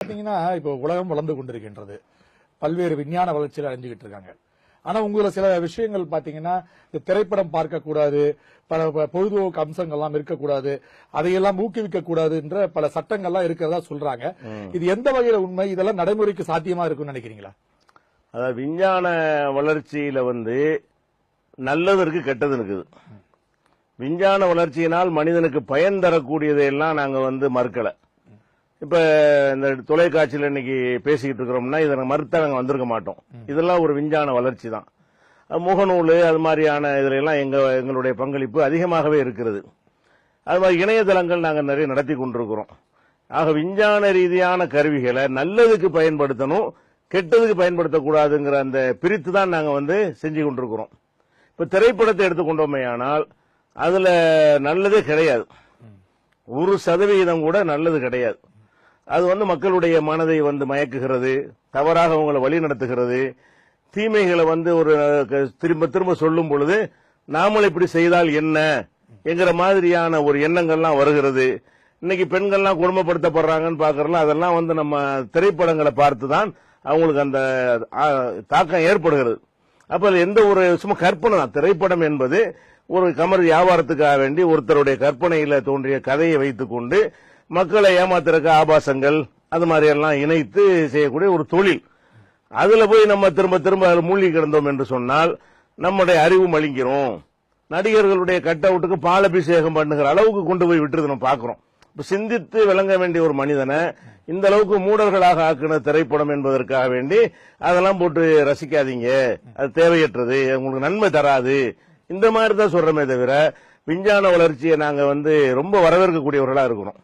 பாத்தீங்கன்னா இப்போ உலகம் வளர்ந்து கொண்டிருக்கின்றது. பல்வேறு விஞ்ஞான வளர்ச்சியில் அடைஞ்சுக்கிட்டு இருக்காங்க. ஆனா உங்கள சில விஷயங்கள் பாத்தீங்கன்னா இந்த திரைப்படம் பார்க்க கூடாது பல பொழுதுபோக்கு அம்சங்கள்லாம் இருக்கக்கூடாது அதையெல்லாம் ஊக்குவிக்க கூடாதுன்ற பல சட்டங்கள்லாம் இருக்கிறதா சொல்றாங்க. இது எந்த வகையில உண்மை? இதெல்லாம் நடைமுறைக்கு சாத்தியமா இருக்கும்னு நினைக்கிறீங்களா? அதாவது விஞ்ஞான வளர்ச்சியில வந்து நல்லது இருக்கு கெட்டது இருக்குது. விஞ்ஞான வளர்ச்சியினால் மனிதனுக்கு பயன் தரக்கூடியதையெல்லாம் நாங்க வந்து மறுக்கல. இப்ப இந்த தொலைக்காட்சியில் இன்னைக்கு பேசிக்கிட்டு இருக்கிறோம்னா இதை மறுத்தா நாங்க வந்திருக்க மாட்டோம். இதெல்லாம் ஒரு விஞ்ஞான வளர்ச்சி தான் முகநூல் அது மாதிரியான இதுல எல்லாம் எங்க எங்களுடைய பங்களிப்பு அதிகமாகவே இருக்கிறது. அது மாதிரி இணையதளங்கள் நாங்கள் நிறைய நடத்தி கொண்டிருக்கிறோம். ஆக விஞ்ஞான ரீதியான கருவிகளை நல்லதுக்கு பயன்படுத்தணும் கெட்டதுக்கு பயன்படுத்தக்கூடாதுங்கிற அந்த பிரித்து தான் நாங்கள் வந்து செஞ்சு கொண்டிருக்கிறோம். இப்போ திரைப்படத்தை எடுத்துக்கொண்டோமேயானால் அதில் நல்லதே கிடையாது. ஒரு சதவிகிதம் கூட நல்லது கிடையாது. அது வந்து மக்களுடைய மனதை வந்து மயக்குகிறது தவறாக அவங்களை வழி நடத்துகிறது. தீமைகளை வந்து ஒரு திரும்ப திரும்ப சொல்லும் பொழுது நாமளும் இப்படி செய்தால் என்ன? என்கிற மாதிரியான ஒரு எண்ணங்கள்லாம் வருகிறது. இன்னைக்கு பெண்கள்லாம் குடும்பப்படுத்தப்படுறாங்கன்னு பாக்குறோம் அதெல்லாம் வந்து நம்ம திரைப்படங்களை பார்த்து தான் அவங்களுக்கு அந்த தாக்கம் ஏற்படுகிறது. அப்ப எந்த ஒரு சும்மா கற்பனை தான். திரைப்படம் என்பது ஒரு கமர் வியாபாரத்துக்காக வேண்டி ஒருத்தருடைய கற்பனையில தோன்றிய கதையை வைத்துக்கொண்டு மக்களை ஏமாத்துறக்க ஆபாசங்கள் அது மாதிரி எல்லாம் இணைத்து செய்யக்கூடிய ஒரு தொழில். அதுல போய் நம்ம திரும்ப திரும்ப அதில் மூழ்கி கிடந்தோம் என்று சொன்னால் நம்முடைய அறிவு மலிங்கிறோம் நடிகர்களுடைய கட் அவுட்டுக்கு பாலபிஷேகம் பண்ணுகிற அளவுக்கு கொண்டு போய் விட்டுறது நம்ம பாக்குறோம். சிந்தித்து விளங்க வேண்டிய ஒரு மனிதனை இந்த அளவுக்கு மூடர்களாக ஆக்கின திரைப்படம் என்பதற்காக வேண்டி அதெல்லாம் போட்டு ரசிக்காதீங்க. அது தேவையற்றது உங்களுக்கு நன்மை தராது. இந்த மாதிரி தான் சொல்றமே தவிர விஞ்ஞான வளர்ச்சியை நாங்க வந்து ரொம்ப வரவேற்கக்கூடியவர்களா இருக்கிறோம்